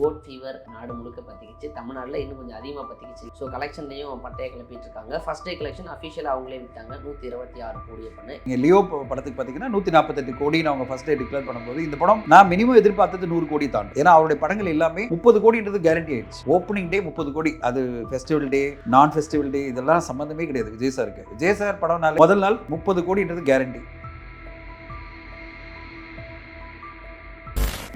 Code fever நாடு முழுக்க பற்றிக்கிச்சு தமிழ்நாட்டில் இன்னும் கொஞ்சம் அதிகமாக பற்றிக்கிச்சு ஸோ கலெக்ஷன்லையும் பட்டையை கிளப்பிட்டு இருக்காங்க ஃபர்ஸ்ட் டே கலெக்ஷன் அஃபிஷியலாக அவங்களே விட்டாங்க நூற்றி இருபத்தி ஆறு கோடியை பண்ணு. நீங்கள் லியோ படத்துக்கு பார்த்தீங்கன்னா நூற்றி நாற்பத்தெட்டு கோடின்னு அவங்க ஃபர்ஸ்ட் டே டிக்ளேர் பண்ணும்போது இந்த படம் நான் மினிமம் எதிர்பார்த்தது நூறு கோடி தான். ஏன்னா அவருடைய படங்கள் எல்லாமே முப்பது கோடின்றது கேரண்டி ஆயிடுச்சு. ஓப்பனிங் டே முப்பது கோடி. அது ஃபெஸ்டிவல் டே நான் ஃபெஸ்டிவல் டே இதெல்லாம் சம்மந்தமே கிடையாது. விஜய் சாருக்கு விஜய் சார் படம்னால முதல் நாள் முப்பது கோடின்றது கேரண்டி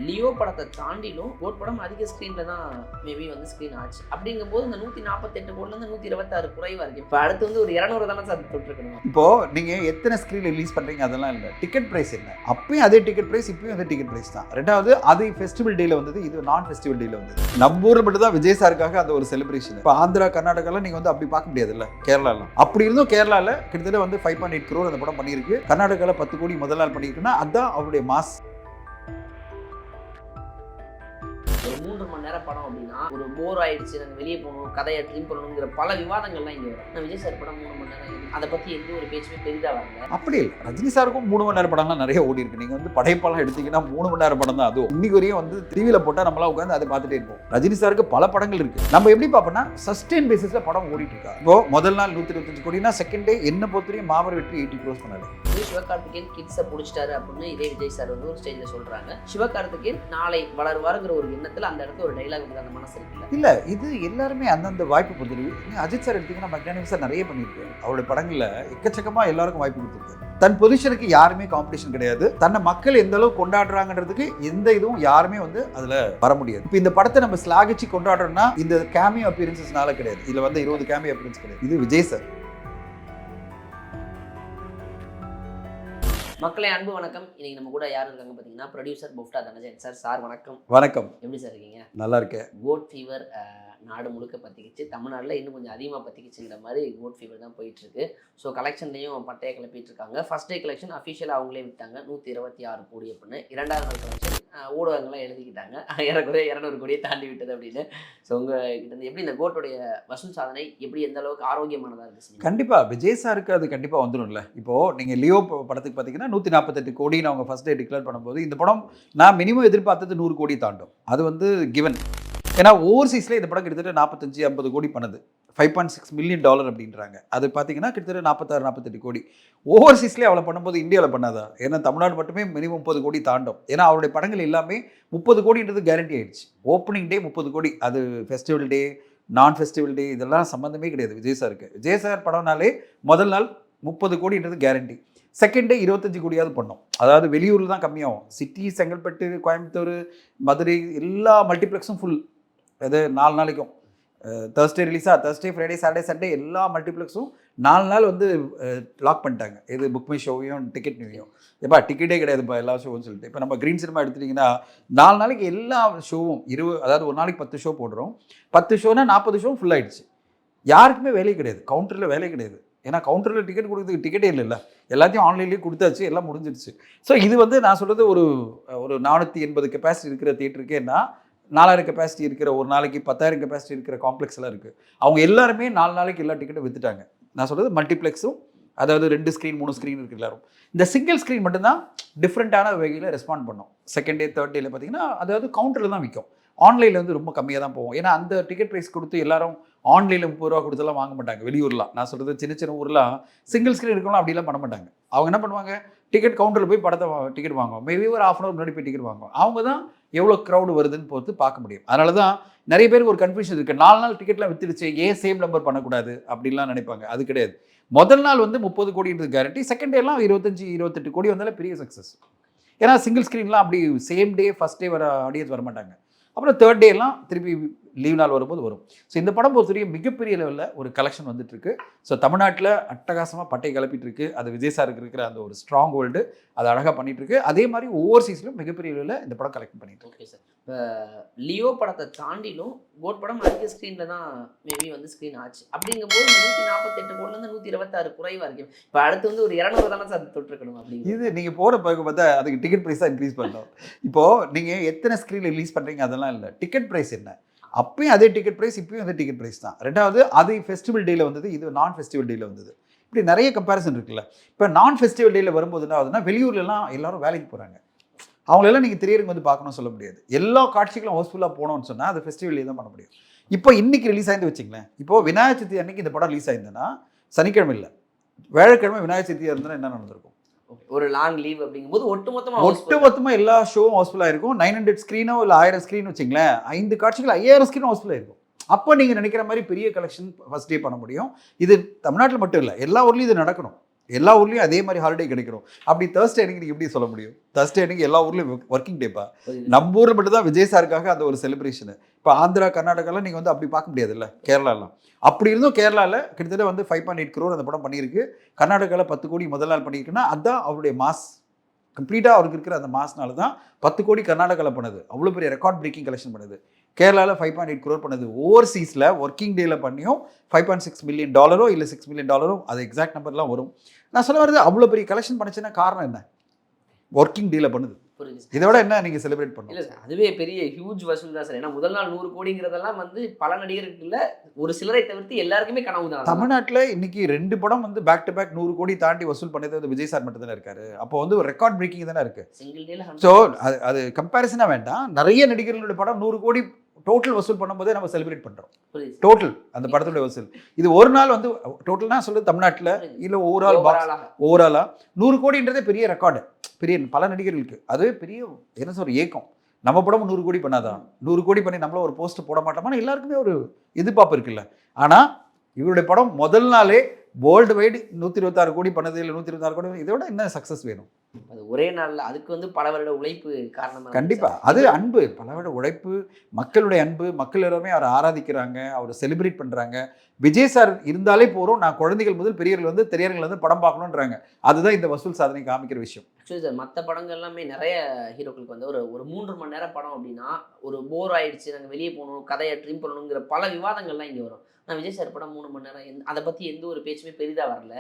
லியோ படத்தை தாண்டிலும் கோட் படம் அதிக ஸ்க்ரீனில் தான் மேபி வந்து ஸ்க்ரீன் ஆச்சு. அப்படிங்கும்போது இந்த நூற்றி நாற்பத்தெட்டு கோடிலேருந்து நூற்றி இருபத்தாறு குறைவாக இருக்குது இப்போ அடுத்து வந்து ஒரு இரநூறு தானே சார் தொட்டிருக்கணும் இப்போ நீங்கள் எத்தனை ஸ்க்ரீன் ரிலீஸ் பண்ணுறீங்க அதெல்லாம் இல்லை. டிக்கெட் ப்ரைஸ் என்ன? அப்பயும் அதே டிக்கெட் ப்ரைஸ் இப்பயும் அதே டிக்கெட் ப்ரைஸ் தான். ரெண்டாவது அது ஃபெஸ்டிவல் டேல வந்தது இது நான் ஃபெஸ்டிவல் டேல வந்தது. நம்ம ஊரில் மட்டும் தான் விஜய் சாருக்காக அந்த ஒரு செலிப்ரேஷன் இப்போ ஆந்திரா கர்நாடகாலாம் நீங்கள் வந்து அப்படி பார்க்க முடியாதுல்ல கேரளாலாம். அப்படி இருந்தும் கேரளாவில் கிட்டத்தட்ட வந்து ஃபைவ் பாயிண்ட் எயிட் க்ரோர் அந்த படம் பண்ணியிருக்கு. கர்நாடகாவில் பத்து கோடி முதல் நாள் பண்ணியிருக்குன்னா அதுதான் அவருடைய மாஸ் ஒரு மூன்று மணி நேரம் படம் அப்படின்னா ஒரு போர் ஆயிடுச்சு நாங்கள் வெளியே போகணும் கதையை ட்ரீம் பண்ணணுங்கிற பல விவாதங்கள்லாம் இங்கே வரும். நான் விஜய் சார் படம் மூணு மணி நேரம் அதை பற்றி எந்த ஒரு பேச்சுமே பெரிதாக வரல. அப்படி இல்லை. ரஜினி சாருக்கும் மூணு மணி நேரம் படம்லாம் நிறைய ஓடி இருக்கு. நீங்கள் வந்து படைப்பெல்லாம் எடுத்தீங்கன்னா மூணு மணி நேரம் படம் தான். அதுவும் இன்னைக்கு வரையும் வந்து டிவியில் போட்டால் நம்மளாம் உட்காந்து அதை பார்த்துட்டே இருப்போம். ரஜினி சாருக்கு பல படங்கள் இருக்கு. நம்ம எப்படி பார்ப்போம்னா சஸ்டெயின் பேசிஸில் படம் ஓடிட்டு இருக்கா? இப்போ முதல் நாள் நூற்றி இருபத்தஞ்சு கோடினா செகண்ட் டே என்ன பொறுத்தவரையும் மாபெரும் வெற்றி எயிட்டி க்ரோஸ் பண்ணாரு. வந்து சிவகார்த்திகேயன் கிட்ஸை பிடிச்சிட்டாரு அப்படின்னு இதே விஜய் சார் வந்து ஒரு ஸ்டேஜில் சொல்கிறாங்க சிவகார்த்திகேயன் நாளை வளருவாருங்கிற ஒரு எண்ணத்தில் அந்த இடத்துல ஒரு டைலாக் வந்து அந்த மனசு இருக்குல்ல? இல்லை இது எல்லாருமே அந்தந்த வாய்ப்பு பொறுத்தவரை அஜித் சார் எடுத்தீங்கன்னா மெக்னானிக் சார் நிறைய பண்ணியிருக்காரு. அவருடைய படங்களில் எக்கச்சக்கமாக எல்லாருக்கும் வாய்ப்பு கொடுத்துருக்காரு. தன் பொசிஷனுக்கு யாருமே காம்படிஷன் கிடையாது. தன்னை மக்கள் எந்த அளவு கொண்டாடுறாங்கன்றதுக்கு எந்த இதுவும் யாருமே வந்து அதுல வர முடியாது. இப்போ இந்த படத்தை நம்ம ஸ்லாகிச்சு கொண்டாடுறோம்னா இந்த கேமியோ அப்பியரன்சஸ்னால கிடையாது. இதுல வந்து இருபது கேமியோ அப்பியரன்ஸ் கிடையாது. இது விஜய் சார். மக்களே அன்பு வணக்கம். இன்னைக்கு நம்ம கூட யார் இருக்காங்க பார்த்தீங்கன்னா ப்ரொடியூசர் புஃப்டா தனஜன். சார் சார் வணக்கம். வணக்கம். எப்படி சார் இருக்கீங்க? நல்லா இருக்கேன். கோட் ஃபீவர் நாடு முழுக்க பற்றிக்கிச்சு தமிழ்நாட்டில் இன்னும் கொஞ்சம் அதிகமாக பற்றிக்கிச்சுங்கிற மாதிரி கோட் ஃபீவர் தான் போயிட்டுருக்கு. ஸோ கலெக்ஷன்லையும் பட்டையை கிளப்பிட்டு இருக்காங்க. ஃபர்ஸ்ட் டே கலெக்ஷன் அஃபிஷியலாக அவங்களே விட்டாங்க நூற்றி இருபத்தி ஆறு கோடி அப்படின்னு. இரண்டாவது நாள் கலெக்ஷன் ஊடகங்கள்லாம் எழுதிக்கிட்டாங்க. ஏறக்குறைய இரநூறு கோடியை தாண்டி விட்டது அப்படின்னு. ஸோ உங்ககிட்ட எப்படி இந்த கோட்டுடைய வசூல் சாதனை எப்படி எந்த அளவுக்கு ஆரோக்கியமானதாக இருக்குது கண்டிப்பாக விஜய் சாருக்கு அது கண்டிப்பாக வந்துடும்ல இப்போது நீங்கள் லியோ படத்துக்கு பார்த்தீங்கன்னா நூற்றி நாற்பத்தெட்டு கோடின்னு அவங்க ஃபர்ஸ்ட் டே டிக்ளேர் பண்ணும்போது இந்த படம் நான் மினிமம் எதிர்பார்த்தது நூறு கோடி தாண்டும். அது வந்து கிவன் ஏன்னா ஓவர்சீஸில் இந்த படம் கிட்டத்தட்ட நாற்பத்தஞ்சு ஐம்பது கோடி பண்ணுது five point six million dollar அப்படின்றாங்க. அது பார்த்தீங்கன்னா கிட்டத்தட்ட நாற்பத்தாறு நாற்பத்தெட்டு கோடி. ஓவர்சீஸ்லேயே அவளை பண்ணும்போது இந்தியாவில் பண்ணாதா? ஏன்னா தமிழ்நாடு மட்டுமே மினிமம் முப்பது கோடி தாண்டும். ஏன்னா அவருடைய படங்கள் எல்லாமே முப்பது கோடின்றது கேரண்டி ஆயிடுச்சு. ஓப்பனிங் டே முப்பது கோடி. அது ஃபெஸ்டிவல் டே நான் ஃபெஸ்டிவல் டே இதெல்லாம் சம்மந்தமே கிடையாது விஜய் சாருக்கு. விஜய் சார் படம்னாலே முதல் நாள் முப்பது கோடின்றது கேரண்டி செகண்ட் டே இருபத்தஞ்சு கோடியாவது பண்ணோம். அதாவது வெளியூரில் தான் கம்மியாகும். சிட்டி செங்கல்பட்டு கோயம்புத்தூர் மதுரை எல்லா மல்டிப்ளெக்ஸும் ஃபுல் அது நாலு நாளைக்கும். தேர்ஸ்டே ரிலீஸாக தேர்ஸ்டே ஃப்ரைடே சாட்டர்டே சண்டே எல்லா மல்டிப்ளெக்ஸும் நாலு நாள் வந்து லாக் பண்ணிட்டாங்க. இது புக் மை ஷோவையும் டிக்கெட் நியூவையும் எப்பா டிக்கெட்டே கிடையாதுப்பா எல்லா ஷோவும் சொல்லிட்டு. இப்போ நம்ம க்ரீன் சினிமா எடுத்துட்டிங்கன்னா நாலு நாளைக்கு எல்லா ஷோவும் இருபது அதாவது ஒரு நாளைக்கு பத்து ஷோ போடுறோம். பத்து ஷோனா நாற்பது ஷோ ஃபுல் ஆயிடுச்சு. யாருக்குமே வேலையே கிடையாது. கவுண்டரில் வேலையே கிடையாது. ஏன்னா கவுண்டரில் டிக்கெட் கொடுக்குறதுக்கு டிக்கெட்டே இல்லைல்ல. எல்லாத்தையும் ஆன்லைன்லேயே கொடுத்தாச்சு எல்லாம் முடிஞ்சிடுச்சு ஸோ இது வந்து நான் சொல்கிறது ஒரு ஒரு நானூற்றி எண்பது கெப்பாசிட்டி இருக்கிற தியேட்டருக்கேன்னா நாலாயிரம் கெப்பாசிட்டி இருக்கிற ஒரு நாளைக்கு பத்தாயிரம் கெப்பாசிட்டி இருக்கிற காம்ப்ளெக்ஸ் எல்லாம் இருக்குது அவங்க எல்லாருமே நாலு நாளைக்கு எல்லா டிக்கெட்டும் வித்துட்டாங்க. நான் சொல்கிறது மல்டிப்ளெக்ஸும் அதாவது ரெண்டு ஸ்க்ரீன் மூணு ஸ்க்ரீன் இருக்குது எல்லாரும். இந்த சிங்கிள் ஸ்க்ரீன் மட்டும்தான் டிஃப்ரெண்ட்டான வகையில் ரெஸ்பாண்ட் பண்ணோம். செகண்ட் டே தேர்ட் டேல பார்த்தீங்கன்னா அதாவது கவுண்டரில் தான் விற்கும் ஆன்லைனில் வந்து ரொம்ப கம்மியாக தான் போவோம் ஏன்னா அந்த டிக்கெட் ப்ரைஸ் கொடுத்து எல்லாரும் ஆன்லைனில் முப்பது ரூபா கொடுத்தெல்லாம் வாங்க மாட்டாங்க. வெளியூர்லாம். நான் சொல்கிறது சின்ன சின்ன ஊர்லாம் சிங்கிள் ஸ்க்ரீன் இருக்கலாம் அப்படிலாம் பண்ண மாட்டாங்க. அவங்க என்ன பண்ணுவாங்க? டிக்கெட் கவுண்டரில் போய் படத்தை டிக்கெட் வாங்குவோம் மேபி ஒரு ஆஃப் அன் அவர் முன்னாடி போய் டிக்கெட் வாங்குவோம் அவங்க தான் எவ்வளோ க்ரௌடு வருதுன்னு பொறுத்து பார்க்க முடியும். அதனால தான் நிறைய பேருக்கு ஒரு கன்ஃபியூஷன் இருக்குது நாலு நாள் டிக்கெட்லாம் வித்துடுச்சு. ஏன் சேம் நம்பர் பண்ணக்கூடாது? அப்படின்லாம் நினைப்பாங்க. அது கிடையாது. முதல் நாள் வந்து முப்பது கோடின்றது கேரண்டி செகண்ட் டேலாம் இருபத்தஞ்சி இருபத்தெட்டு கோடி வந்தாலே பெரிய சக்ஸஸ் ஏன்னா சிங்கிள் ஸ்க்ரீன்லாம் அப்படி சேம் டே ஃபஸ்ட் டே வர ஆடியன்ஸ் வர மாட்டாங்க அப்புறம் தேர்ட் டேலாம் திருப்பி லீவ் நாள் வரும்போது வரும். ஸோ இந்த படம் பொறுத்தவரைக்கும் மிகப்பெரிய லெவலில் ஒரு கலெக்ஷன் வந்துட்டு இருக்கு ஸோ தமிழ்நாட்டில் அட்டகாசமாக பட்டை கிளப்பிட்டு இருக்கு அது விஜய் சாருக்கு இருக்கிற அந்த ஒரு ஸ்ட்ராங் ஹோல்டு அதை அழகாக பண்ணிட்டு இருக்கு அதே மாதிரி ஓவர்சீஸ்லையும் மிகப்பெரிய லெவலில் இந்த படம் கலெக்ட் பண்ணிட்டு ஓகே சார் இப்போ லியோ படத்தை தாண்டிலும் கோட் படம் அதிக ஸ்க்ரீனில் தான் மேபி வந்து ஸ்க்ரீன் ஆச்சு. அப்படிங்கும்போது நூற்றி நாற்பத்தெட்டு கோடிலேருந்து நூற்றி இருபத்தாறு குறைவாக இருக்கு. இப்போ அடுத்து வந்து ஒரு இரநூறு தானே சார் தொட்டிருக்கணும் அப்படிங்கிறது இது நீங்கள் போகிற பார்க்க பார்த்தா அதுக்கு டிக்கெட் ப்ரைஸ் தான் இன்க்ரீஸ் பண்ணோம். இப்போது நீங்கள் எத்தனை ஸ்க்ரீன் ரிலீஸ் பண்ணுறீங்க அதெல்லாம் இல்லை. டிக்கெட் ப்ரைஸ் என்ன? அப்பயும் அதே டிக்கெட் ப்ரைஸ் இப்பயும் அதே டிக்கெட் ப்ரைஸ் தான். ரெண்டாவது அது ஃபெஸ்டிவல் டேயில் வந்தது இது நான் ஃபெஸ்டிவல் டேயில் வந்தது. இப்படி நிறைய கம்பேரிசன் இருக்குல்ல. இப்போ நான் ஃபெஸ்டிவல் டேயில் வரும்போது என்ன ஆகுதுன்னா வெளியூர்லலாம் எல்லாரும் வேலைக்கு போகிறாங்க அவங்களெல்லாம் நீங்கள் திரையரங்கு வந்து பார்க்கணும்னு சொல்ல முடியாது. எல்லா காட்சிகளும் ஹவுஸ்ஃபுல்லாக போனோம்னு சொன்னால் அது ஃபெஸ்டிவல்லே தான் பண்ண முடியும். இப்போ இன்றைக்கி ரிலீஸ் ஆயிருந்து வச்சுங்களேன் இப்போ விநாயகர் சதுர்த்தி அன்னைக்கு இந்த படம் ரிலீஸ் ஆயிருந்ததுன்னா சனிக்கிழமை இல்லை. வியாழக்கிழமை விநாயகர் சதுர்த்தியாக இருந்தால் என்ன நடந்திருக்கும்? ஒரு லாங் லீவ் அப்படிங்கும்போது ஒட்டுமொத்தமா ஒட்டு மொத்தமாக எல்லா ஷோவும் ஹவுஸ்ஃபுல்லாக இருக்கும். நைன் ஹண்ட்ரட் ஸ்க்ரீனோ இல்லை ஆயிரம் ஸ்க்ரீன் வச்சுங்களேன் ஐந்து காட்சிகள் ஐயாயிரம் ஸ்க்ரீன் ஹவுஸ்ஃபுல்லாக இருக்கும். அப்போ நீங்கள் நினைக்கிற மாதிரி பெரிய கலெக்ஷன் ஃபர்ஸ்ட் டே பண்ண முடியும். இது தமிழ்நாட்டில் மட்டும் இல்லை எல்லா ஊர்லேயும் இது நடக்கணும். எல்லா ஊர்லேயும் அதே மாதிரி ஹாலிடே கிடைக்கிறோம். அப்படி தேர்ஸ்டே அன்னைக்கு நீங்கள் எப்படி சொல்ல முடியும்? தேர்ஸ்டே அன்னைக்கு எல்லா ஊர்லேயும் ஒர்க்கிங் டேப்பா நம்ம ஊரில் மட்டும் தான் விஜய் சாருக்காக அந்த ஒரு செலிப்ரேஷனு இப்போ ஆந்திரா கர்நாடகாலாம் நீங்கள் வந்து அப்படி பார்க்க முடியாதுல்ல கேரளாலாம். அப்படி இருந்தும் கேரளாவில் கிட்டத்தட்ட வந்து ஃபைவ் பாயிண்ட் எயிட் க்ரோர் அந்த படம் பண்ணியிருக்கு. கர்நாடகாவில் பத்து கோடி முதல் நாள் பண்ணியிருக்குன்னா அதுதான் அவருடைய மாஸ் கம்ப்ளீட்டாக அவருக்கு இருக்கிற அந்த மாஸ்னால தான் பத்து கோடி கர்நாடகாவில் பண்ணுது. அவ்வளோ பெரிய ரெக்கார்ட் பிரேக்கிங் கலெக்ஷன் பண்ணுது. கேரளாவில் ஃபைவ் பாயிண்ட் எயிட் க்ரோர் பண்ணுது ஓவர்சீஸில் ஒர்க்கிங் டேல பண்ணியும் ஃபைவ் பாயிண்ட் சிக்ஸ் மில்லியன் டாலரோ இல்லை சிக்ஸ் மில்லியன் டாலரோ அது எக்ஸாக்ட் நம்பர்லாம் வரும். நான் சொல்ல வரது அவ்வளோ பெரிய கலெக்ஷன் பண்ணுச்சுன்னா காரணம் என்ன? ஒர்க்கிங் டேல பண்ணுது. இதை விட என்ன நீங்கள் செலிப்ரேட் இல்ல சார் அதுவே பெரிய ஹியூஜ் வசூல் தான் சார். ஏன்னா முதல் நாள் நூறு கோடிங்கிறதெல்லாம் வந்து பல நடிகருக்கு இல்ல ஒரு சிலரை தவிர்த்து எல்லாருக்குமே கனவு தான். தமிழ்நாட்டில் இன்னைக்கு ரெண்டு படம் வந்து பேக் டு பேக் நூறு கோடி தாண்டி வசூல் பண்ணது வந்து விஜய் சார் மட்டும் தானே இருக்காரு. அப்போ வந்து ஒரு ரெக்கார்ட் பிரேக்கிங் தானே இருக்கு. ஸோ அது அது கம்பேரிசனாக வேண்டாம். நிறைய நடிகர்களுடைய படம் நூறு கோடி டோட்டல் வசூல் பண்ணும்போதே நம்ம செலிப்ரேட் பண்ணுறோம் டோட்டல் அந்த படத்துடைய வசூல். இது ஒரு நாள் வந்து டோட்டல்னா சொல்லுது தமிழ்நாட்டில் இல்லை ஓவரால் பாக்ஸ். ஓவராலாக நூறு கோடின்றதே பெரிய ரெக்கார்டு பெரிய பல நடிகர்களுக்கு. அதுவே பெரிய என்ன சொல்ற ஏக்கம். நம்ம படமும் நூறு கோடி பண்ணாதான் நூறு கோடி பண்ணி நம்மளும் ஒரு போஸ்ட் போட மாட்டோமான்னு எல்லாருக்குமே ஒரு எதிர்பார்ப்பு இருக்குல்ல. ஆனால் இவருடைய படம் முதல் நாளே வேர்ல்டு வைடு நூற்றி இருபத்தாறு கோடி பண்ணது இல்லை நூற்றி இருபத்தாறு கோடி இதை விட என்ன சக்ஸஸ் வேணும்? அது ஒரே நாள்ல அதுக்கு வந்து பல வருட உழைப்பு காரணமா இருக்கு கண்டிப்பா. சார். அது அன்பு. பலவிட உழைப்பு மக்களுடைய அன்பு மக்கள் எல்லாருமே அவரை ஆராதிக்கிறாங்க அவரை செலிப்ரேட் பண்றாங்க. விஜய் சார் இருந்தாலே போறோம் நான் குழந்தைகள் முதல் பெரியவர்கள் வந்து திரையரங்கில் வந்து படம் பார்க்கணுன்றாங்க அதுதான் இந்த வசூல் சாதனை காமிக்கிற விஷயம். ஆக்சுவலி சார் மற்ற படங்கள் எல்லாமே நிறைய ஹீரோக்களுக்கு வந்து ஒரு ஒரு மூன்று மணி நேரம் படம் அப்படின்னா ஒரு போர் ஆயிடுச்சு நாங்கள் வெளியே போகணும் கதையை ட்ரீம் பண்ணணுங்கிற பல விவாதங்கள்லாம் இங்கே வரும். நான் விஜய் சார் படம் மூணு மணி நேரம் அதை பற்றி எந்த ஒரு பேச்சுமே பெரிதாக வரல.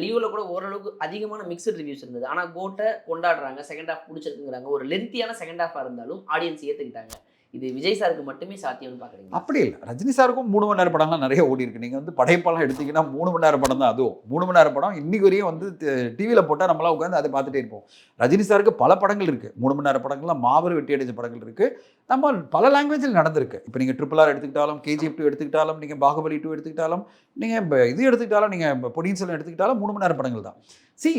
லீவில் கூட ஓரளவுக்கு அதிகமான மிக்சட் ரிவ்யூஸ் இருந்தது. ஆனால் கோட்டை கொண்டாடுறாங்க செகண்ட் ஹாஃப் பிடிச்சிருக்குங்கிறாங்க ஒரு லென்த்தியான செகண்ட் ஹாஃபாக இருந்தாலும் ஆடியன்ஸ் ஏற்றுக்கிட்டாங்க இது விஜய் சாருக்கு மட்டுமே சாத்தியம்னு பார்க்குறீங்க அப்படி இல்லை. ரஜினி சாருக்கும் மூணு மணி நேரம் படம்லாம் நிறைய ஓடி இருக்கு. நீங்கள் வந்து படைப்பெல்லாம் எடுத்தீங்கன்னா மூணு மணி நேரம் படம் தான். அதுவும் மூணு மணி நேரம் படம் இன்னைக்கு வரையும் வந்து டிவியில் போட்டால் நம்மளாம் உட்காந்து அதை பார்த்துட்டே இருப்போம். ரஜினி சாருக்கு பல படங்கள் இருக்குது மூணு மணி நேரம் படங்கள்லாம் மாபெரும் வெட்டி அடைஞ்ச படங்கள் இருக்குது நம்ம பல லாங்குவேஜில் நடந்திருக்கு. இப்போ நீங்கள் ட்ரிபிள் ஆர் எடுத்துக்கிட்டாலும் கேஜிஎஃப் டூ எடுத்துக்கிட்டாலும் நீங்கள் பாகுபலி டூ எடுத்துக்கிட்டாலும் நீங்கள் இது எடுத்துக்கிட்டாலும் நீங்கள் பொடியின் செல்வன் எடுத்துக்கிட்டாலும் மூணு மணி நேரம் படங்கள் தான். சி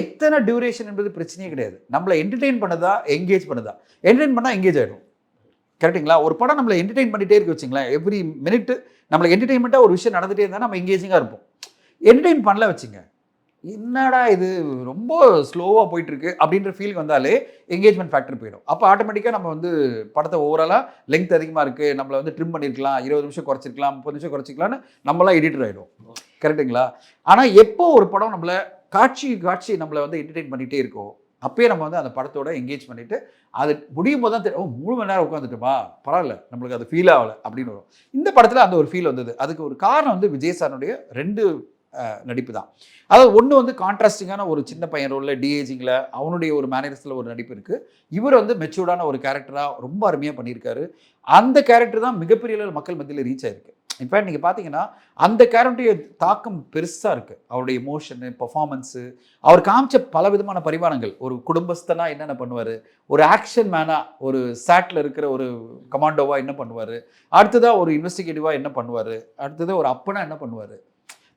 எத்தனை டியூரேஷன் என்பது பிரச்சனையே கிடையாது. நம்மளை என்டர்டெயின் பண்ணுதா என்கேஜ் பண்ணுதா? என்டர்டெயின் பண்ணால் என்கேஜ் ஆகிடும் கரெக்ட்டுங்களா ஒரு படம் நம்மளை என்டர்டெயின் பண்ணிகிட்டே இருக்கு வச்சுங்களேன். எவ்ரி மினிட் நம்மளை என்டர்டெயின்மெண்ட்டாக ஒரு விஷயம் நடந்துட்டே இருந்தால் நம்ம எங்கேஜிங்காக இருப்போம். என்டர்டெயின் பண்ணல வச்சுங்க. என்னடா இது? ரொம்ப ஸ்லோவாக போயிட்டுருக்கு அப்படின்ற ஃபீல் வந்தாலே என்கேஜ்மெண்ட் ஃபேக்டர் போயிடும். அப்போ ஆட்டோமேட்டிக்காக நம்ம வந்து படத்தை ஓவராலாக லெங்க் அதிகமாக இருக்குது நம்மளை வந்து ட்ரிம் பண்ணியிருக்கலாம் இருபது நிமிஷம் குறைச்சிருக்கலாம் முப்பது நிமிஷம் குறைச்சிக்கலாம்னு நம்மளாம் எடிட்டர் ஆகிடும் கரெக்ட்டுங்களா ஆனால் எப்போ ஒரு படம் நம்மளை காட்சி காட்சி நம்மளை வந்து என்டர்டெயின் பண்ணிகிட்டே இருக்கோம். அப்பயே நம்ம வந்து அந்த படத்தோட என்கேஜ் பண்ணிட்டு அது முடியும் போது தான் தெரியும் ஓ மூணு மணி நேரம் உட்காந்துட்டுமா பரவாயில்ல நம்மளுக்கு அது ஃபீல் ஆகலை அப்படின்னு வரும். இந்த படத்தில் அந்த ஒரு ஃபீல் வந்தது. அதுக்கு ஒரு காரணம் வந்து விஜய் சாருடைய ரெண்டு நடிப்பு தான் அதாவது ஒன்று வந்து கான்ட்ராஸ்டிங்கான ஒரு சின்ன பையன் ரோலில் டிஏஜிங்கில் அவனுடைய ஒரு மேனேஜர்ஸில் ஒரு நடிப்பு இருக்குது இவர் வந்து மெச்சூர்டான ஒரு கேரக்டராக ரொம்ப அருமையாக பண்ணியிருக்காரு. அந்த கேரக்டர் தான் மிகப்பெரிய அளவில் மக்கள் மத்தியில் ரீச் ஆயிருக்கு. இன்ஃபேக்ட் நீங்கள் பார்த்தீங்கன்னா அந்த கேரக்டருடைய தாக்கம் பெருசாக இருக்குது அவருடைய எமோஷனு பர்ஃபார்மன்ஸு அவர் காமிச்ச பல விதமான பரிமாணங்கள். ஒரு குடும்பஸ்தனா என்னென்ன பண்ணுவார்? ஒரு ஆக்ஷன் மேனாக ஒரு சேட்டில் இருக்கிற ஒரு கமாண்டோவாக என்ன பண்ணுவார்? அடுத்ததாக ஒரு இன்வெஸ்டிகேட்டிவாக என்ன பண்ணுவார்? அடுத்தது ஒரு அப்பனா என்ன பண்ணுவார்?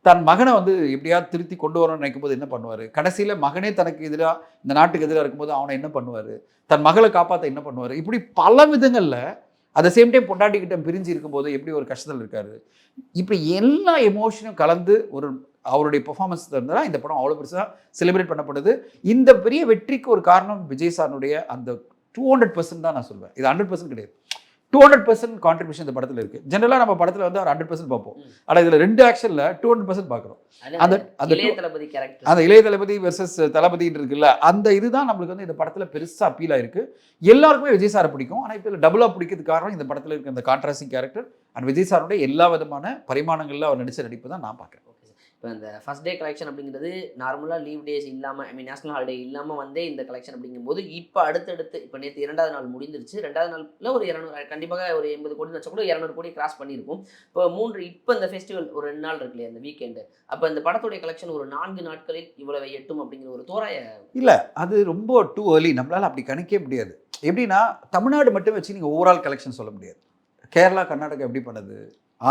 தன் மகனை வந்து எப்படியாவது திருத்தி கொண்டு வரணும்னு நினைக்கும் போது என்ன பண்ணுவார்? கடைசியில் மகனே தனக்கு எதிராக இந்த நாட்டுக்கு எதிராக இருக்கும்போது அவனை என்ன பண்ணுவார்? தன் மகளை காப்பாற்ற என்ன பண்ணுவார்? இப்படி பல விதங்களில் அட் சேம் டைம் பொண்டாட்டிக்கிட்ட பிரிஞ்சு இருக்கும்போது எப்படி ஒரு கஷ்டத்தில் இருக்காரு? இப்படி எல்லா எமோஷனும் கலந்து ஒரு அவருடைய பெர்ஃபார்மன்ஸ் இருந்தால் இந்த படம் அவ்வளோ பெருசாக செலிப்ரேட் பண்ணப்படுது. இந்த பெரிய வெற்றிக்கு ஒரு காரணம் விஜய் சாருடைய அந்த டூ ஹண்ட்ரட் பர்சன்ட் தான் நான் சொல்வேன். இது ஹண்ட்ரட் பர்சன்ட் கிடையாது. டூ ஹண்ட்ரட் பர்சன்ட் கான்ட்ரிபியூஷன் இந்த படத்தில் இருக்குது ஜென்ரலாக நம்ம படத்தில் வந்து ஒரு ஹண்ட்ரட் பர்சன்ட் பார்ப்போம். ஆனால் இதில் ரெண்டு ஆக்ஷனில் டூ ஹண்ட்ரட் பர்சன்ட் பார்க்குறோம். அந்த- அந்த அந்த இளைய தளபதி கேரக்டர் அந்த இளைய தளபதி வெர்சஸ் தளபதின்னு இருக்குல்ல அந்த இதுதான் நம்மளுக்கு வந்து இந்த படத்தில் பெருசாக அப்பீல் ஆயிருக்கு. எல்லாருக்குமே விஜய் சாரை பிடிக்கும். ஆனால் இப்போ டபுளாக பிடிக்கிறதுக்கு காரணம் இந்த படத்தில் இருக்க இந்த கான்ட்ராஸ்டிங் கேரக்டர் அண்ட் விஜய் சாருடைய எல்லா விதமான பரிமாணங்களில் அவர் நடித்த நடிப்பு தான் நான் பார்க்குறேன். இப்போ இந்த ஃபர்ஸ்ட் டே கலெக்ஷன் அப்படிங்கிறது நார்மலாக லீவ் டேஸ் இல்லாமல் ஐ மீன் நேஷனல் ஹாலிடே இல்லாமல் வந்தே இந்த கலெக்ஷன் அப்படிங்கும்போது இப்போ அடுத்தடுத்து இப்போ நேற்று இரண்டாவது நாள் முடிஞ்சிருச்சு. ரெண்டாவது நாளில் ஒரு இரநூறு கண்டிப்பாக ஒரு எண்பது கோடி வச்சா கூட இரநூறு கோடி கிராஸ் பண்ணியிருக்கும் இப்போ மூன்று இப்போ இந்த ஃபெஸ்டிவல் ஒரு ரெண்டு நாள் இருக்கு இல்லையா இந்த வீக்கெண்டு அப்போ இந்த படத்துடைய கலெக்ஷன் ஒரு நான்கு நாட்களில் இவ்வளவு எட்டும் அப்படிங்கிற ஒரு தோராய இல்லை அது ரொம்ப டூ ஏர்லி நம்மளால் அப்படி கணிக்கவே முடியாது. எப்படின்னா தமிழ்நாடு மட்டும் வச்சு நீங்கள் ஓவரால் கலெக்ஷன் சொல்ல முடியாது. கேரளா கர்நாடகா எப்படி பண்ணுது?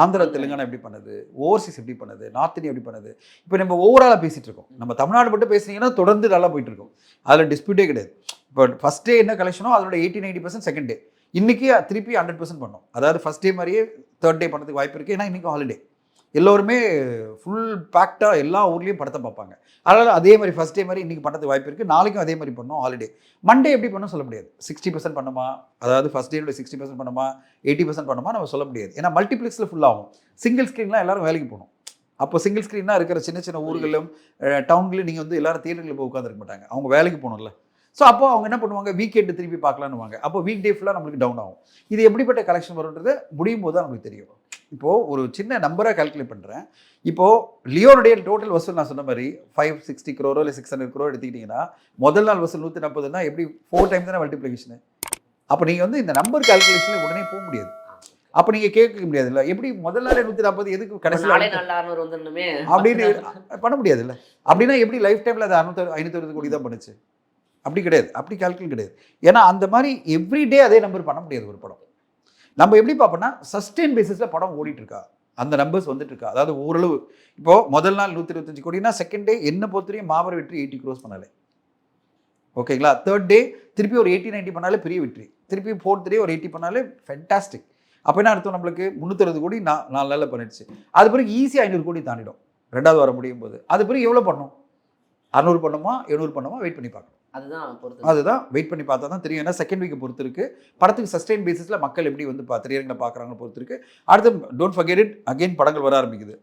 ஆந்திரா தெலுங்கானா எப்படி பண்ணுது? ஓவர்சீஸ் எப்படி பண்ணுது? நார்த் இந்தியா எப்படி பண்ணுது? இப்போ நம்ம ஓவராலாக பேசிகிட்டு இருக்கோம். நம்ம தமிழ்நாடு மட்டும் பேசுனீங்கன்னா தொடர்ந்து நல்லா போயிட்டு இருக்கோம். அதில் டிஸ்பியூட்டே கிடையாது. இப்போ ஃபஸ்ட் டே என்ன கலெக்ஷனோ அதோட eighty ninety percent second day இன்றைக்கி திருப்பி ஹண்ட்ரட் பர்சன்ட் பண்ணோம். அதாவது ஃபஸ்ட் டே மாதிரியே தேர்ட் டே பண்ணதுக்கு வாய்ப்பு இருக்குது ஏன்னா இன்றைக்கி ஹாலிடே எல்லோருமே ஃபுல் பேக்டாக எல்லா ஊர்லேயும் படத்தை பார்ப்பாங்க. அதனால் அதே மாதிரி ஃபஸ்ட் டே மாதிரி இன்றைக்கி பண்ணுறதுக்கு வாய்ப்பு இருக்குது நாளைக்கும் அதே மாதிரி பண்ணோம் ஹாலிடே மண்டே எப்படி பண்ணோம் சொல்ல முடியாது. சிக்ஸ்டி பர்சன்ட் பண்ணுமா? அதாவது ஃபஸ்ட் டேவில் சிக்ஸ்டி பர்சன்ட் பண்ணுமா? எயிட்டி பர்சன்ட் பண்ணுமா நம்ம சொல்ல முடியாது. ஏன்னா மல்டிப்ளெக்ஸில் ஃபுல்லாகும் சிங்கிள் ஸ்க்ரீன்லாம் எல்லாரும் வேலைக்கு போகணும். அப்போ சிங்கிள் ஸ்க்ரீனாக இருக்கிற சின்ன சின்ன ஊர்களிலும் டவுன்லேயும் நீங்கள் வந்து எல்லாரும் தியேட்டரில் போய் உட்காந்துருக்க மாட்டாங்க. அவங்க வேலைக்கு போகணும்ல. ஸோ அப்போ அவங்க என்ன பண்ணுவாங்க? வீக்கெண்டு திருப்பி பார்க்கலான்னு வாங்க அப்போ வீக் டே ஃபுல்லாக நம்மளுக்கு டவுன் ஆகும். இது எப்படிப்பட்ட கலெக்ஷன் வரும்ன்றது முடியும் போது தான் நமக்கு தெரியும். இப்போது ஒரு சின்ன நம்பராக கால்குலேட் பண்ணுறேன் இப்போது லியோனுடைய டோட்டல் வசூல் நான் சொன்ன மாதிரி ஃபைவ் சிக்ஸ்டி க்ரோரோ இல்லை சிக்ஸ் ஹண்ட்ரட் க்ரோ எடுத்துக்கிட்டிங்கன்னா முதல் நாள் வசூல் நூற்றி நாற்பதுனா எப்படி ஃபோர் டைம் தானே மல்டிப்ளிகேஷனு அப்போ நீங்கள் வந்து இந்த நம்பர் கால்குலேஷனில் உடனே போக முடியாது. அப்போ நீங்கள் கேட்க முடியாதுல்ல. எப்படி முதல் நாளே நூற்றி நாற்பது எதுக்கு கடைசி அப்படின்னு பண்ண முடியாதுல்ல. அப்படின்னா எப்படி லைஃப் டைமில் அது அறுநூத்தி ஐநூற்றி கோடி தான் பண்ணுச்சு? அப்படி கிடையாது. அப்படி கால்குலேட் கிடையாது. ஏன்னா அந்த மாதிரி எவ்ரிடே அதே நம்பர் பண்ண முடியாது ஒரு படம். நம்ம எப்படி பார்ப்போம்னா சஸ்டெயின் பேசிஸில் படம் ஓடிட்டுருக்கா. அந்த நம்பர்ஸ் வந்துட்டு இருக்கா அதாவது ஓரளவு இப்போ முதல் நாள் நூற்றி இருபத்தஞ்சு கோடினா செகண்ட் டே என்ன பொறுத்தவரையும் மாபெரும் வெற்றி எயிட்டி க்ரோஸ் பண்ணாலே. ஓகேங்களா தேர்ட் டே திருப்பி ஒரு எயிட்டி நைன்ட்டி பண்ணாலே பெரிய வெற்றி. திருப்பி ஃபோர்த் டே ஒரு எயிட்டி பண்ணாலே ஃபென்டாஸ்டிக் அப்போ என்ன அர்த்தம் நம்மளுக்கு? முந்நூற்றறுபது கோடி நான் நாலு நாளில் பண்ணிடுச்சு. அது பிறகு ஈஸியாக ஐநூறு கோடி தாண்டிடும். ரெண்டாவது வர முடியும் போது அது பிறகு எவ்வளோ பண்ணும் அறநூறு பண்ணுமா எழுநூறு பண்ணுமா வெயிட் பண்ணி பார்க்கணும். அதுதான் அதுதான் வெயிட் பண்ணி பார்த்தா தான் தெரியும். ஏன்னா செகண்ட் வீக்கை பொறுத்து இருக்கு படத்துக்கு சஸ்டைன் பேசிஸில் மக்கள் எப்படி வந்து பா திரையரங்களை பார்க்குறாங்க பொறுத்து இருக்கு அடுத்து டோன்ட் ஃபர்கெட் இட் அகைன் படங்கள் வர ஆரம்பிக்குது.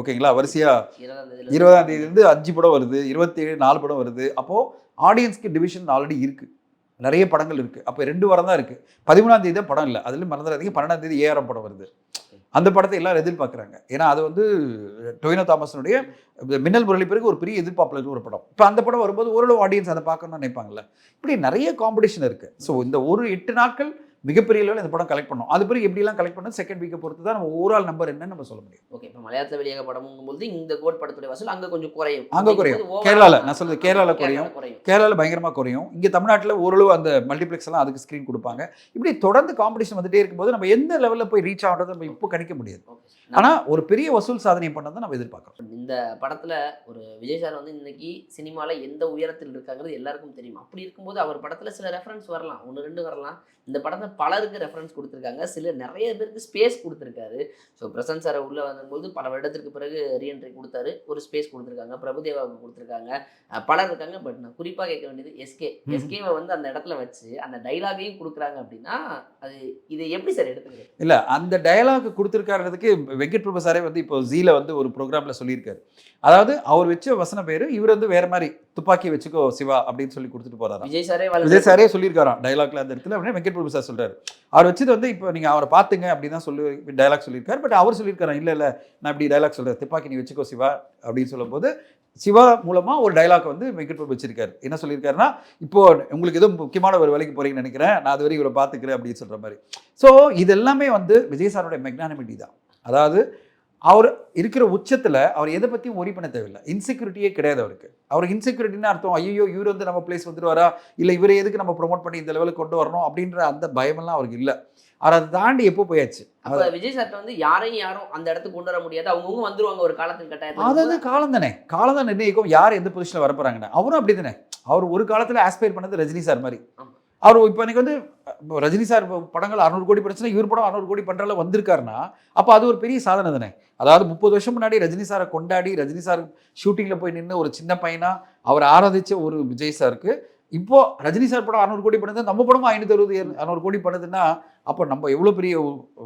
ஓகேங்களா? வரிசையாக இருபதாம் தேதியில இருபதாம் தேதியிலேருந்து அஞ்சு படம் வருது இருபத்தேழு நாலு படம் வருது. அப்போது ஆடியன்ஸ்க்கு டிவிஷன் ஆல்ரெடி இருக்குது நிறைய படங்கள் இருக்குது அப்போ ரெண்டு வாரம் தான் இருக்குது பதிமூணாம் தேதி தான் படம் இல்லை. அதுலேயும் மறந்துடாதீங்க. பன்னெண்டாம் தேதி ஏஆர்எம் படம் வருது. அந்த படத்தை எல்லாரும் எதிர்பார்க்குறாங்க. ஏன்னா அது வந்து டொயினோ தாமஸனுடைய மின்னல் முரளி பிறகு ஒரு பெரிய எதிர்பார்ப்பில் ஒரு படம். இப்போ அந்த படம் வரும்போது ஓரளவு ஆடியன்ஸ் அதை பார்க்கணும்னு நினைப்பாங்கல்ல. இப்படி நிறைய காம்படிஷன் இருக்குது ஸோ இந்த ஒரு எட்டு நாட்கள் மிகப்பெரிய லெவலில் இந்த படம் கலெக்ட் பண்ணோம். அது பிறகு எப்படிலாம் கலெக்ட் பண்ணணும் செகண்ட் வீக்கை பொறுத்து தான் நம்ம ஓவரால் நம்பர் என்னன்னு நம்ம சொல்ல முடியும். ஓகே இப்போ மலையாளத்தில் வெளியாக படமுங்கும்போது இந்த கோட் படத்துடைய வசூல் அங்கே கொஞ்சம் குறையும். அங்க குறையும். கேரளால, நான் சொல்றது கேரளால குறையும். குறையும். கேரளாவில் பயங்கரமாக குறையும். இங்கே தமிழ்நாட்டில் ஓரளவு அந்த மல்டிப்ளெக்ஸ் எல்லாம் அதுக்கு ஸ்க்ரீன் கொடுப்பாங்க. இப்படி தொடர்ந்து காம்படிஷன் வந்துட்டே இருக்கும்போது நம்ம எந்த லெவலில் போய் ரீச் ஆகிறத நம்ம இப்போ கணிக்க முடியாது. ஆனால் ஒரு பெரிய வசூல் சாதனை பண்ணதை நம்ம எதிர்பார்க்குறோம். இந்த படத்துல ஒரு விஜய் சார் வந்து இன்னைக்கு சினிமால எந்த உயரத்தில் இருக்காங்கிறது எல்லாருக்கும் தெரியும். அப்படி இருக்கும்போது அவர் படத்துல சில ரெஃபரன்ஸ் வரலாம். ஒன்று ரெண்டு வரலாம். இந்த படத்தை பலருக்கு ரெஃபரன்ஸ் கொடுத்துருக்காங்க. சில நிறைய பேருக்கு ஸ்பேஸ் கொடுத்துருக்காரு. ஸோ பிரசன்ட் சாரை உள்ள வரும்போது பல வருடத்திற்கு பிறகு ரீஎன்ட்ரி கொடுத்தாரு. ஒரு ஸ்பேஸ் கொடுத்துருக்காங்க. பிரபுதேவாவுக்கு கொடுத்துருக்காங்க. பலர் இருக்காங்க. பட் நான் குறிப்பாக கேட்க வேண்டியது எஸ்கே. எஸ்கேவை வந்து அந்த இடத்துல வச்சு அந்த டைலாகையும் கொடுக்குறாங்க அப்படின்னா அது இதை எப்படி சார் எடுத்துக்கிறது? இல்லை அந்த டயலாக் கொடுத்துருக்காரதுக்கு வெங்கட் பிரபு சாரே வந்து இப்போ ஜீல வந்து ஒரு ப்ரோக்ராமில் சொல்லியிருக்காரு. அதாவது அவர் வச்ச வசன பேர் இவர் வந்து வேற மாதிரி துப்பாக்கி வச்சுக்கோ சிவா அப்படின்னு சொல்லி கொடுத்துட்டு போறாராம். விஜய் சாரே விஜய் சாரே சொல்லியிருக்காராம் டயலாக்ல அந்த இடத்துல. அப்படின்னு வெங்கட் பிரபு சார் சொல்றாரு. அவர் வச்சது வந்து இப்போ நீங்க அவரை பார்த்துங்க அப்படின்னு தான் சொல்லி டயலாக் சொல்லியிருக்காரு. பட் அவர் சொல்லியிருக்காரு இல்ல இல்ல நான் இப்படி டயலாக் சொல்றேன். துப்பாக்கி நீ வச்சுக்கோ சிவா அப்படின்னு சொல்லும்போது சிவா மூலமா ஒரு டயலாக் வந்து வெங்கட் பிரபு வச்சிருக்காரு. என்ன சொல்லியிருக்காருன்னா இப்போ உங்களுக்கு ஏதோ முக்கியமான ஒரு வேலைக்கு போறீங்கன்னு நினைக்கிறேன். நான் அது வரை இவரை பார்த்துக்கிறேன் அப்படின்னு சொல்ற மாதிரி. ஸோ இது எல்லாமே வந்து விஜய் சாரோட மெக்னானிமிட்டி தான். அதாவது அவர் இருக்கிற உச்சத்தில் அவர் எதை பற்றியும் ஒரி பண்ண தேவையில்லை. இன்செக்யூரிட்டியே கிடையாது அவருக்கு. அவருக்கு இன்செக்யூரிட்டின்னு அர்த்தம் ஐயோ இவர் வந்து நம்ம பிளேஸ் வந்துருவாரா? இல்லை இவரை எதுக்கு நம்ம ப்ரோமோட் பண்ணி இந்த லெவலுக்கு கொண்டு வரணும்? அப்படின்ற அந்த பயமெல்லாம் அவருக்கு இல்லை. அவர் அதை தாண்டி எப்போ போயாச்சு? விஜய் சார்ட்ட வந்து யாரையும் யாரும் அந்த இடத்துக்கு கொண்டு வர முடியாது. அவங்கவுங்க வந்துருவாங்க ஒரு காலத்தின் கட்டாயத்துல அதாவது காலம் தானே. காலம் தான் நிர்ணயிக்கும். யார் எந்த பொசிஷனில் வர போறாங்கன்னு அவரும் அப்படி தானே அவர் ஒரு காலத்தில் ஆஸ்பயர் பண்ணது ரஜினி சார் மாதிரி. அவர் இப்போ எனக்கு வந்து ரஜினி சார் படங்கள் அறுநூறு கோடி பிரச்சனை இவர் படம் அறுநூறு கோடி பண்றால வந்திருக்காருன்னா அப்போ அது ஒரு பெரிய சாதனை தானே? அதாவது முப்பது வருஷம் முன்னாடி ரஜினி சாரை கொண்டாடி ரஜினி சார் ஷூட்டிங்கில் போய் நின்று ஒரு சின்ன பையனாக அவர் ஆராதிச்ச ஒரு விஜய் சாருக்கு இப்போ ரஜினி சார் படம் அறுநூறு கோடி பண்ணுது நம்ம படமும் ஐநூற்றி அறுபது அறுநூறு கோடி பண்ணுதுன்னா அப்போ நம்ம எவ்வளோ பெரிய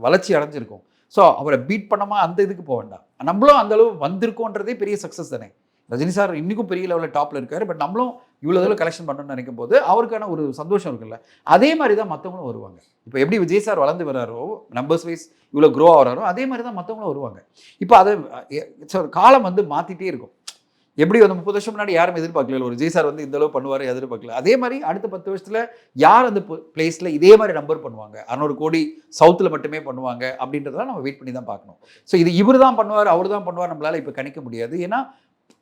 வளர்ச்சி அடைஞ்சிருக்கோம். ஸோ அவரை பீட் பண்ணாமல் அந்த இதுக்கு போக வேண்டாம். நம்மளும் அந்த அளவு வந்திருக்கோன்றதே பெரிய சக்ஸஸ் தானே? ரஜினி சார் இன்னைக்கும் பெரிய லெவலில் டாப்பில் இருக்காரு பட் நம்மளும் இவ்வளோ தூரம் கலெக்ஷன் பண்ணணும்னு நினைக்கும் போது அவருக்கான ஒரு சந்தோஷம் இருக்குல்ல? அதே மாதிரி தான் மற்றவங்களும் வருவாங்க. இப்போ எப்படி விஜய் சார் வளர்ந்து வர்றாரோ நம்பர்ஸ் வைஸ் இவ்வளோ க்ரோ ஆகிறாரோ அதே மாதிரி தான் மற்றவங்களும் வருவாங்க. இப்போ அதை காலம் வந்து மாற்றிட்டே இருக்கும். எப்படி வந்து முப்பது வருஷம் முன்னாடி யாரும் எதிர்பார்க்கல ஒரு விஜய் சார் வந்து இந்த அளவு பண்ணுவார் எதிர்பார்க்கல. அதே மாதிரி அடுத்த பத்து வருஷத்தில் யார் அந்த பிளேஸில் இதே மாதிரி நம்பர் பண்ணுவாங்க? அறநூறு கோடி சவுத்தில் மட்டுமே பண்ணுவாங்க அப்படின்றதெல்லாம் நம்ம வெயிட் பண்ணி தான் பார்க்கணும். ஸோ இது இவர் தான் பண்ணுவார் அவர் தான் பண்ணுவார் நம்மளால் இப்போ கணிக்க முடியாது. ஏன்னா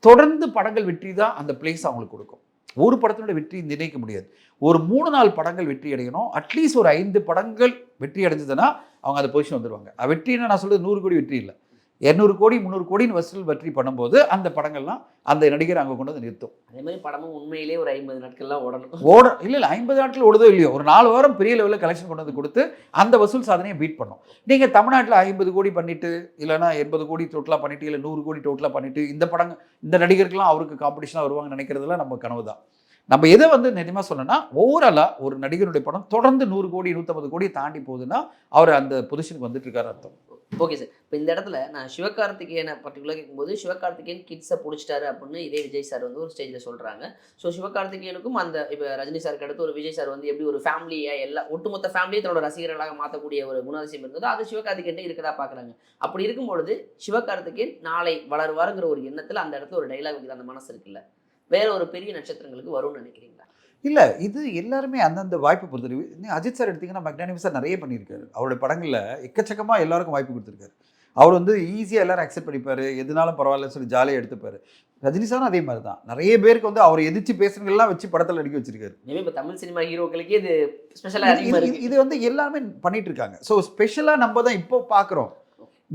தொடர்ந்து படங்கள் வெற்றி தான் அந்த பிளேஸ் அவங்களுக்கு கொடுக்கும். ஒரு படத்தினுடைய வெற்றி நிர்ணயிக்க முடியாது. ஒரு மூணு நாலு படங்கள் வெற்றி அடையணும். அட்லீஸ்ட் ஒரு ஐந்து படங்கள் வெற்றி அடைஞ்சதுன்னா அவங்க அந்த பொசிஷன் வந்துடுவாங்க வெற்றின்னு நான் சொல்கிறது நூறு கோடி வெற்றி இல்லை. இரநூறு கோடி முந்நூறு கோடின்னு வசூல் வெற்றி பண்ணும்போது அந்த படங்கள்லாம் அந்த நடிகர் அங்கே கொண்டு வந்து நிறுத்தும். அதே மாதிரி படமும் உண்மையிலேயே ஒரு ஐம்பது நாட்கள்லாம் ஓடணும். ஓட இல்லை இல்லை ஐம்பது நாட்கள் ஓடுதோ இல்லையோ ஒரு நாலு வாரம் பெரிய லெவலில் கலெக்ஷன் கொண்டு வந்து கொடுத்து அந்த வசூல் சாதனையை பீட் பண்ணும். நீங்கள் தமிழ்நாட்டில் ஐம்பது கோடி பண்ணிட்டு இல்லைன்னா எண்பது கோடி டோட்டலாக பண்ணிட்டு இல்லை நூறு கோடி டோட்டலாக பண்ணிட்டு இந்த படங்க இந்த நடிகருக்கெல்லாம் அவருக்கு காம்படிஷனாக வருவாங்கன்னு நினைக்கிறதுலாம் நம்ம கனவு தான். நம்ம எதை வந்து நிஜமாக சொல்லணும்னா ஓவராலாக ஒரு நடிகருடைய படம் தொடர்ந்து நூறு கோடி நூற்றம்பது கோடி தாண்டி போகுதுன்னா அவர் அந்த பொசிஷனுக்கு வந்துட்டு இருக்காரு அர்த்தம். ஓகே சார் இப்போ இந்த இடத்துல நான் சிவகார்த்திகேயனை பர்டிகுலராக கேட்கும்போது சிவகார்த்திகேயன் கிட்ஸை பிடிச்சிட்டாரு அப்படின்னு இதே விஜய் சார் வந்து ஒரு ஸ்டேஜில் சொல்கிறாங்க ஸோ சிவகார்த்திகேயனுக்கும் அந்த இப்போ ரஜினி சாருக்கு அடுத்து ஒரு விஜய் சார் வந்து எப்படி ஒரு ஃபேமிலியை எல்லா ஒட்டுமொத்த ஃபேமிலியை தன்னோட ரசிகர்களாக மாற்றக்கூடிய ஒரு குணாதிசயம் இருந்ததோ அது சிவகார்த்திகேயன் இருக்கதா பார்க்குறாங்க அப்படி இருக்கும்பொழுது சிவகார்த்திகேயன் நாளை வளருவாருங்கிற ஒரு எண்ணத்தில் அந்த இடத்துல ஒரு டைலாக் அந்த மனசு இருக்குல்ல. வேற ஒரு பெரிய நட்சத்திரங்களுக்கு வரும்னு நினைக்கிறீங்க? இல்லை இது எல்லாருமே அந்தந்த வாய்ப்பு பொறுத்தவரை இன்னும் அஜித் சார் எடுத்தீங்கன்னா மக்னானிமி சார் நிறைய பண்ணியிருக்காரு. அவருடைய படங்களில் எக்கச்சக்கமாக எல்லாருக்கும் வாய்ப்பு கொடுத்துருக்காரு. அவர் வந்து ஈஸியாக எல்லாரும் அக்செப்ட் பண்ணிப்பாரு. எதுனாலும் பரவாயில்லன்னு சொல்லி ஜாலியாக எடுத்துப்பாரு. ரஜினி சாரும் அதே மாதிரி தான் நிறைய பேருக்கு வந்து அவர் எதிர்த்து பேசுறவங்கெல்லாம் வச்சு படத்தில் நடிக்க வச்சிருக்காரு. இப்போ தமிழ் சினிமா ஹீரோக்களுக்கே இது ஸ்பெஷலாக இது வந்து எல்லாமே பண்ணிட்டு இருக்காங்க. ஸோ ஸ்பெஷலாக நம்ம தான் இப்போ பார்க்குறோம்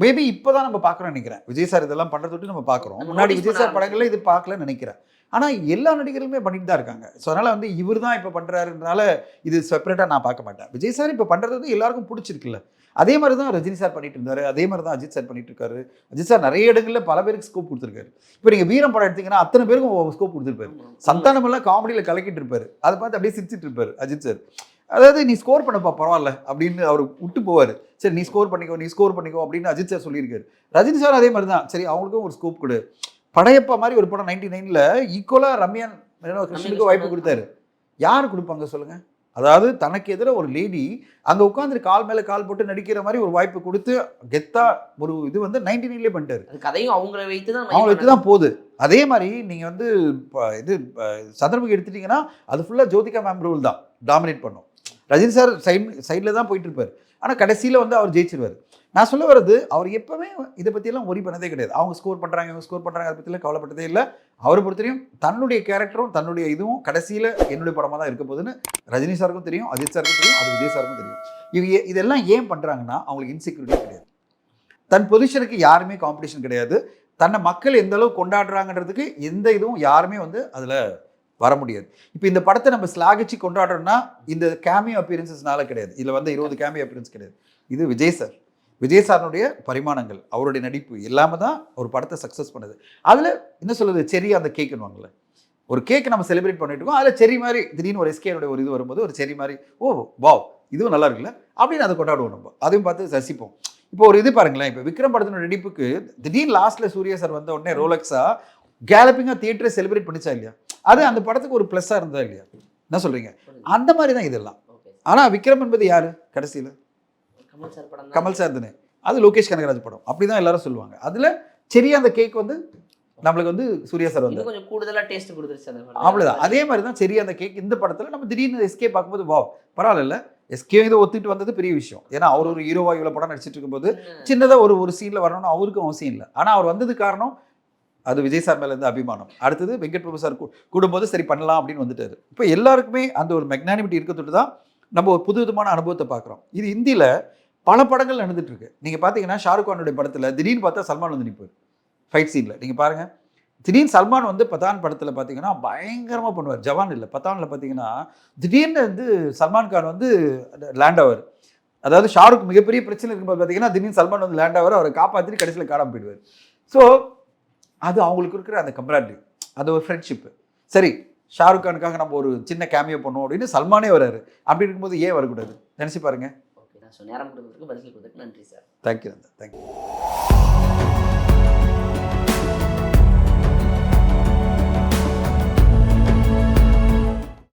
மேபி இப்போ தான் நம்ம பார்க்குறோம் நினைக்கிறேன். விஜய் சார் இதெல்லாம் பண்ணுறது விட்டு நம்ம பார்க்குறோம். முன்னாடி விஜய் சார் படங்கள்ல இது பார்க்கலன்னு நினைக்கிறேன். ஆனால் எல்லா நடிகர்களுமே பண்ணிட்டு தான் இருக்காங்க. ஸோ அதனால் வந்து இவர் தான் இப்போ பண்ணுறாருனால இது செப்பரேட்டாக நான் பார்க்க மாட்டேன். விஜய் சார் இப்போ பண்ணுறது வந்து எல்லாருக்கும் பிடிச்சிருக்குல்ல. அதே மாதிரி தான் ரஜினி சார் பண்ணிட்டு இருந்தாரு. அதே மாதிரி தான் அஜித் சார் பண்ணிட்டு இருக்காரு. அஜித் சார் நிறைய இடங்களில் பல பேருக்கு ஸ்கோப் கொடுத்துருக்காரு. இப்போ நீங்கள் வீரம் படம் எடுத்தீங்கன்னா அத்தனை பேருக்கும் ஸ்கோப் கொடுத்துருப்பாரு. சந்தானம் எல்லாம் காமெடியில் கலக்கிட்டு இருப்பாரு. அதை பார்த்து அப்படியே சிரிச்சிட்டு இருப்பாரு அஜித் சார். அதாவது நீ ஸ்கோர் பண்ணப்பா பரவாயில்ல அப்படின்னு அவர் விட்டு போவார். சரி நீ ஸ்கோர் பண்ணிக்கோ நீ ஸ்கோர் பண்ணிக்கோ அப்படின்னு அஜித் சார் சொல்லியிருக்காரு. ரஜினி சார் அதே மாதிரி தான். சரி அவங்களுக்கும் ஒரு ஸ்கோப் கொடு. படையப்பா மாதிரி ஒரு படம் நைன்டி நைனில் ஈக்குவலாக ரம்யான் கிருஷ்ணனுக்கு வாய்ப்பு கொடுத்தாரு. யார் கொடுப்பாங்க சொல்லுங்க? அதாவது தனக்கு எதிராக ஒரு லேடி அங்கே உட்காந்து கால் மேலே கால் போட்டு நடிக்கிற மாதிரி ஒரு வாய்ப்பு கொடுத்து கெத்தா ஒரு இது வந்து நைன்டி நைன்லேயே பண்ணிட்டாரு. கதையும் அவங்கள வைத்து தான் அவங்களை வச்சு தான் போகுது. அதே மாதிரி நீங்கள் வந்து இப்போ இது சந்திரமுகி எடுத்துட்டீங்கன்னா அது ஃபுல்லாக ஜோதிகா மேம் ரூல் தான். டாமினேட் பண்ணும். ரஜினி சார் சைட் சைடில் தான் போயிட்டு இருப்பார் ஆனால் கடைசியில் வந்து அவர் ஜெயிச்சிருவார். நான் சொல்ல வர்றது அவர் எப்பவுமே இதை பற்றியெல்லாம் ஒரி பண்ணதே கிடையாது. அவங்க ஸ்கோர் பண்ணுறாங்க இவங்க ஸ்கோர் பண்ணுறாங்க அதை பற்றிலாம் கவலைப்பட்டதே இல்லை. அவரை பொறுத்தவரையும் தன்னுடைய கேரக்டரும் தன்னுடைய இதுவும் கடைசியில் என்னுடைய படமாக தான் இருக்க போகுதுன்னு ரஜினி சாருக்கும் தெரியும் அஜித் சாருக்கும் தெரியும் அது விஜய் சாருக்கும் தெரியும். இவங்க இதெல்லாம் ஏன் பண்ணுறாங்கன்னா அவங்களுக்கு இன்செக்யூரிட்டி கிடையாது. தன் பொசிஷனுக்கு யாருமே காம்படிஷன் கிடையாது. தன்னை மக்கள் எந்த அளவு கொண்டாடுறாங்கன்றதுக்கு எந்த இதுவும் யாருமே வந்து அதில் வர முடியாது இப்போ இந்த படத்தை நம்ம ஸ்லாகிச்சு கொண்டாடுறோம்னா இந்த கேமியோ அப்பியரன்சஸ்னால கிடையாது. இதில் வந்து இருபது கேமியோ அப்பியரன்ஸ் கிடையாது. இது விஜய் சார். விஜய் சாரனுடைய பரிமாணங்கள் அவருடைய நடிப்பு எல்லாமே தான் ஒரு படத்தை சக்ஸஸ் பண்ணுது. அதில் என்ன சொல்லுது செரி அந்த கேக்குன்னுவாங்கல்ல ஒரு கேக் நம்ம செலிப்ரேட் பண்ணிட்டு இருக்கோம். அதில் செரி மாதிரி திடீர்னு ஒரு எஸ்கேனுடைய ஒரு இது வரும்போது ஒரு செரி மாதிரி ஓ வாவ் இதுவும் நல்லா இருக்குல்ல? அப்படின்னு அதை கொண்டாடுவோம் நம்ம. அதையும் பார்த்து ரசிப்போம். இப்போ ஒரு இது பாருங்களேன். இப்போ விக்ரம் படத்தினோட நடிப்புக்கு திடீர்னு லாஸ்ட்ல சூர்யா சார் வந்த உடனே ரோலக்ஸா கேலப்பிங்காக தியேட்டரை செலிப்ரேட் பண்ணிச்சா இல்லையா? அது அந்த படத்துக்கு ஒரு ப்ளஸ்ஸாக இருந்தா இல்லையா? என்ன சொல்றீங்க? அந்த மாதிரி தான் இதெல்லாம் ஆனால் விக்ரம் என்பது யாரு? கடைசியில்? கமல் சார் தானே. அது லோகேஷ் கனகராஜ் படம். அப்படி தான் எல்லாரும் சொல்லுவாங்க. அதில் சரியா அந்த கேக் வந்து நம்மளுக்கு வந்து சூர்யா சார் வந்து கொஞ்சம் கூடுதலா டேஸ்ட் கொடுத்துருச்சு. அவ்வளோதான் அதே மாதிரி தான் சரியா அந்த கேக் இந்த படத்தில் நம்ம திடீர்னு எஸ்கே பார்க்கும்போது வா பரவாயில்ல எஸ்கே இதை ஒத்துட்டு வந்தது பெரிய விஷயம். ஏன்னா அவர் ஒரு ஹீரோவா இவ்வளோ படம் நடிச்சிட்டு இருக்கும்போது சின்ன- சின்னதாக ஒரு ஒரு சீனில் வரணும்னு அவருக்கும் அவசியம் இல்லை. ஆனால் அவர் வந்தது காரணம் அது விஜய் சார் மேலேருந்து அபிமானம். அடுத்தது வெங்கட் பிரபு சார் கூ- கூடும்போது சரி பண்ணலாம் அப்படின்னு வந்துட்டாரு. இப்போ எல்லாருக்குமே அந்த ஒரு மெக்னானிமிட்டி இருக்கிறது தான் நம்ம ஒரு புது விதமான அனுபவத்தை பார்க்குறோம் இது இந்தியில் பல படங்கள் நடந்துட்டுருக்கு நீங்கள் பார்த்தீங்கன்னா ஷாருக் கானுடைய படத்தில் திடீர்னு பார்த்தா சல்மான் வந்து நிற்பார் ஃபைட் சீனில் நீங்கள் பாருங்கள் திடீர்னு சல்மான் வந்து பதான் படத்தில் பார்த்தீங்கன்னா பயங்கரமாக பண்ணுவார். ஜவான் இல்லை. பத்தானில் பார்த்தீங்கன்னா திடீர்னு வந்து சல்மான் கான் வந்து லேண்ட் ஆவார். அதாவது ஷாருக் மிகப்பெரிய பிரச்சனை இருக்கும்போது பார்த்தீங்கன்னா திடீர்னு சல்மான் வந்து லேண்ட் ஆவார். அவரை காப்பாற்றி கடைசியில் காணாமல் போயிடுவார். ஸோ அது அவங்களுக்கு இருக்கிற அந்த கம்பராட்டி அது ஒரு ஃப்ரெண்ட்ஷிப்பு சரி ஷாருக் கானுக்காக நம்ம ஒரு சின்ன கேமியோ பண்ணோம் அப்படின்னு சல்மானே வராரு அப்படி இருக்கும்போது ஏன் வரக்கூடாது? நினச்சி பாருங்க. ஓகே நான் நேரம் கொடுத்ததுக்கு பதில் கொடுத்ததுக்கு நன்றி சார் தேங்க்யூ தேங்க்யூ